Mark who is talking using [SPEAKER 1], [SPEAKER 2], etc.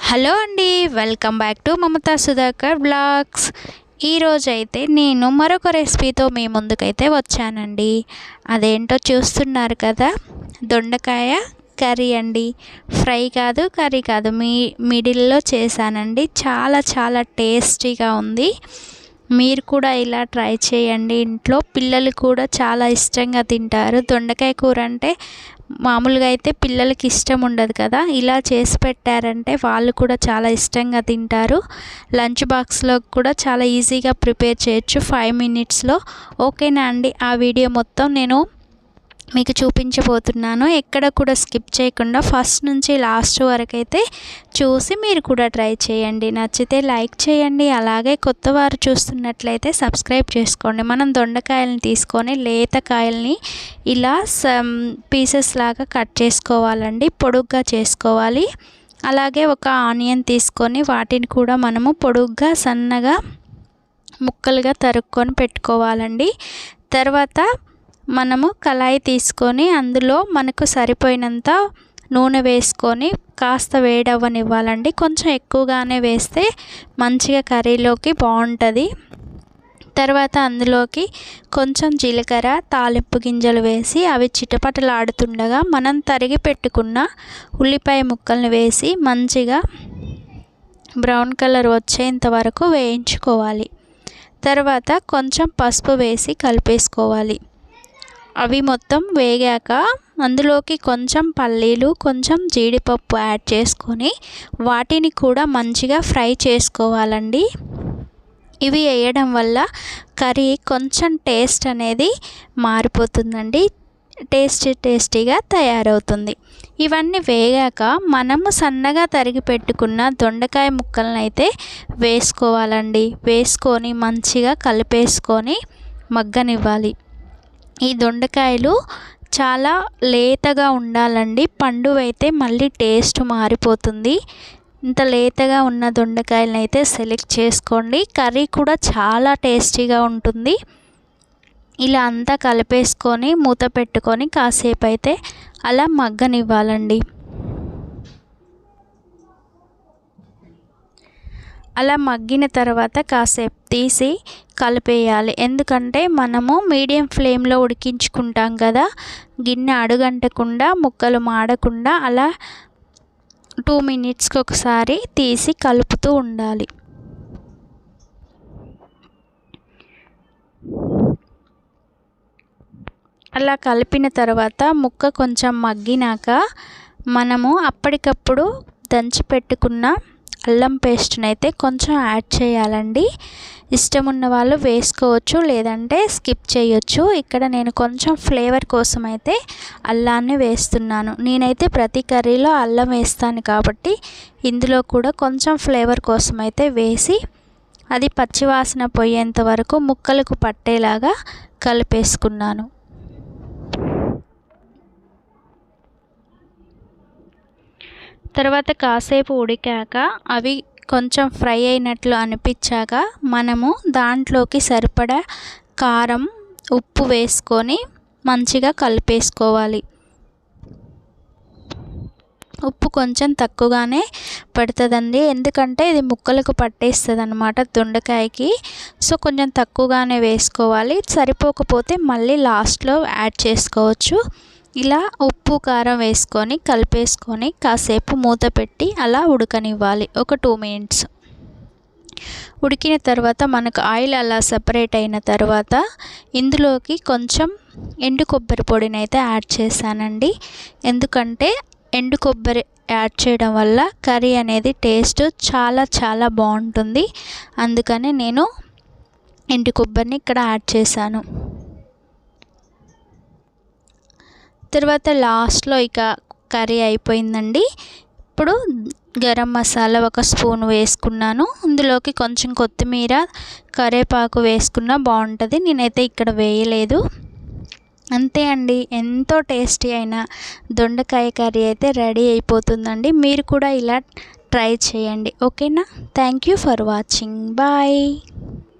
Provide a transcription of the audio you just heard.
[SPEAKER 1] Hello అండి welcome back to Mamata Sudhakar blogs. ఈరోజైతే నేను మరొక రెసిపీతో మీ ముందుకైతే వచ్చానండి. అదేంటో చూస్తున్నారు కదా దొండకాయ కర్రీ అండి. ఫ్రై కాదు కర్రీ కాదు మీ మిడిల్లో చేశానండి. చాలా చాలా టేస్టీగా ఉంది. మీరు కూడా ఇలా ట్రై చేయండి. ఇంట్లో పిల్లలు కూడా చాలా ఇష్టంగా తింటారు. దొండకాయ కూర అంటే మామూలుగా అయితే పిల్లలకి ఇష్టం ఉండదు కదా. ఇలా చేసి పెట్టారంటే వాళ్ళు కూడా చాలా ఇష్టంగా తింటారు. లంచ్ బాక్స్లో కూడా చాలా ఈజీగా ప్రిపేర్ చేయొచ్చు. ఫైవ్ మినిట్స్లో. ఓకేనా అండి? ఆ వీడియో మొత్తం నేను మీకు చూపించబోతున్నాను. ఎక్కడ కూడా స్కిప్ చేయకుండా ఫస్ట్ నుంచి లాస్ట్ వరకు అయితే చూసి మీరు కూడా ట్రై చేయండి. నచ్చితే లైక్ చేయండి. అలాగే కొత్త వారు చూస్తున్నట్లయితే సబ్స్క్రైబ్ చేసుకోండి. మనం దొండకాయలని తీసుకొని లేత కాయల్ని ఇలా పీసెస్ లాగా కట్ చేసుకోవాలండి. పొడుగ్గా చేసుకోవాలి. అలాగే ఒక ఆనియన్ తీసుకొని వాటిని కూడా మనము పొడుగ్గా సన్నగా ముక్కలుగా తరుక్కొని పెట్టుకోవాలండి. తర్వాత మనము కళాయి తీసుకొని అందులో మనకు సరిపోయినంత నూనె వేసుకొని కాస్త వేడవ్వనివ్వాలండి. కొంచెం ఎక్కువగానే వేస్తే మంచిగా కర్రీలోకి బాగుంటుంది. తర్వాత అందులోకి కొంచెం జీలకర్ర తాలింపు గింజలు వేసి అవి చిటపటలాడుతుండగా మనం తరిగి పెట్టుకున్న ఉల్లిపాయ ముక్కల్ని వేసి మంచిగా బ్రౌన్ కలర్ వచ్చేంత వరకు వేయించుకోవాలి. తర్వాత కొంచెం పసుపు వేసి కలిపేసుకోవాలి. అవి మొత్తం వేగాక అందులోకి కొంచెం పల్లీలు కొంచెం జీడిపప్పు యాడ్ చేసుకొని వాటిని కూడా మంచిగా ఫ్రై చేసుకోవాలండి. ఇవి వేయడం వల్ల కర్రీ కొంచెం టేస్ట్ అనేది మారిపోతుందండి. టేస్టీ టేస్టీగా తయారవుతుంది. ఇవన్నీ వేగాక మనము సన్నగా తరిగి పెట్టుకున్న దొండకాయ ముక్కలను అయితే వేసుకోవాలండి. వేసుకొని మంచిగా కలిపేసుకొని మగ్గనివ్వాలి. ఈ దొండకాయలు చాలా లేతగా ఉండాలండి. పండువైతే మళ్ళీ టేస్ట్ మారిపోతుంది. ఇంత లేతగా ఉన్న దొండకాయలను అయితే సెలెక్ట్ చేసుకోండి. కర్రీ కూడా చాలా టేస్టీగా ఉంటుంది. ఇలా అంతా కలిపేసుకొని మూత పెట్టుకొని కాసేపు అయితే అలా మగ్గనివ్వాలండి. అలా మగ్గిన తర్వాత కాసేపు తీసి కలిపేయాలి. ఎందుకంటే మనము మీడియం ఫ్లేమ్లో ఉడికించుకుంటాం కదా. గిన్నె అడుగంటకుండా ముక్కలు మాడకుండా అలా టూ మినిట్స్కి ఒకసారి తీసి కలుపుతూ ఉండాలి. అలా కలిపిన తర్వాత ముక్క కొంచెం మగ్గినాక మనము అప్పటికప్పుడు దంచి పెట్టుకున్న అల్లం పేస్ట్ని అయితే కొంచెం యాడ్ చేయాలండి. ఇష్టం ఉన్న వాళ్ళు వేసుకోవచ్చు లేదంటే స్కిప్ చేయొచ్చు. ఇక్కడ నేను కొంచెం ఫ్లేవర్ కోసం అయితే అల్లాన్ని వేస్తున్నాను. నేనైతే ప్రతి కర్రీలో అల్లం వేస్తాను కాబట్టి ఇందులో కూడా కొంచెం ఫ్లేవర్ కోసం అయితే వేసి అది పచ్చివాసన పోయేంత వరకు ముక్కలకు పట్టేలాగా కలిపేసుకున్నాను. తర్వాత కాసేపు ఉడికాక అవి కొంచెం ఫ్రై అయినట్లు అనిపించాక మనము దాంట్లోకి సరిపడా కారం ఉప్పు వేసుకొని మంచిగా కలిపేసుకోవాలి. ఉప్పు కొంచెం తక్కువగానే పడుతుందండి. ఎందుకంటే ఇది ముక్కలకు పట్టేస్తుంది అనమాట దొండకాయకి. సో కొంచెం తక్కువగానే వేసుకోవాలి. సరిపోకపోతే మళ్ళీ లాస్ట్లో యాడ్ చేసుకోవచ్చు. ఇలా ఉప్పు కారం వేసుకొని కలిపేసుకొని కాసేపు మూత పెట్టి అలా ఉడకనివ్వాలి. ఒక టూ మినిట్స్. ఉడికిన తర్వాత మనకు ఆయిల్ అలా సపరేట్ అయిన తర్వాత ఇందులోకి కొంచెం ఎండు కొబ్బరి పొడిని అయితే యాడ్ చేశానండి. ఎందుకంటే ఎండు కొబ్బరి యాడ్ చేయడం వల్ల కర్రీ అనేది టేస్ట్ చాలా చాలా బాగుంటుంది. అందుకని నేను ఎండు కొబ్బరిని ఇక్కడ యాడ్ చేశాను. తర్వాత లాస్ట్లో ఇక కర్రీ అయిపోయిందండి. ఇప్పుడు గరం మసాలా ఒక స్పూన్ వేసుకున్నాను. అందులోకి కొంచెం కొత్తిమీర కరివేపాకు వేసుకున్నా బాగుంటుంది. నేనైతే ఇక్కడ వేయలేదు. అంతే అండి. ఎంతో టేస్టీ అయిన దొండకాయ కర్రీ అయితే రెడీ అయిపోతుందండి. మీరు కూడా ఇలా ట్రై చేయండి. ఓకేనా? Thank you for watching. Bye.